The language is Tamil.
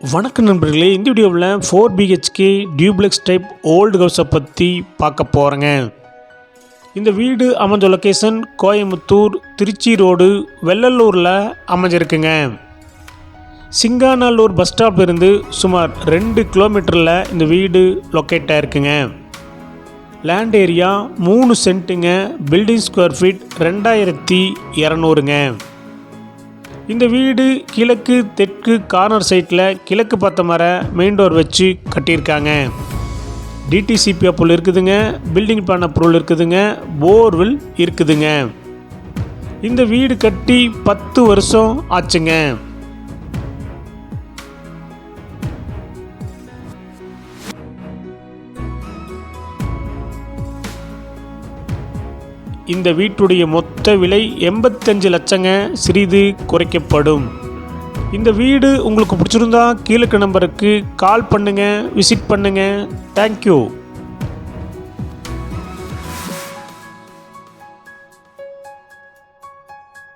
வணக்கம் நண்பர்களே இந்த வீடியோவில் four BHK duplex type old ஹவுஸை பற்றி பார்க்க போகிறேங்க இந்த வீடு அமைஞ்ச லொக்கேஷன் கோயம்புத்தூர் திருச்சி ரோடு வெள்ளலூரில் அமைஞ்சிருக்குங்க. சிங்காநல்லூர் பஸ் ஸ்டாப்லேருந்து சுமார் ரெண்டு கிலோமீட்டரில் இந்த வீடு லொக்கேட் ஆயிருக்குங்க. லேண்ட் ஏரியா மூணு சென்ட்டுங்க பில்டிங் ஸ்கொயர் ஃபீட் ரெண்டாயிரத்தி இரநூறுங்க. இந்த வீடு கிழக்கு தெற்கு கார்னர் சைட்டில் கிழக்கு பார்த்த மர மெயின் டோர் வச்சு கட்டியிருக்காங்க. டிடிசிபி அப்புள் இருக்குதுங்க. பில்டிங் பண்ண பொருள் இருக்குதுங்க. போர்வெல் இருக்குதுங்க. இந்த வீடு கட்டி பத்து வருஷம் ஆச்சுங்க. இந்த வீட்டுடைய மொத்த விலை எண்பத்தஞ்சு லட்சங்க. சிறிது குறைக்கப்படும். இந்த வீடு உங்களுக்கு பிடிச்சிருந்தா கீழே நம்பருக்கு கால் பண்ணுங்கள் விசிட் பண்ணுங்கள் தேங்க்யூ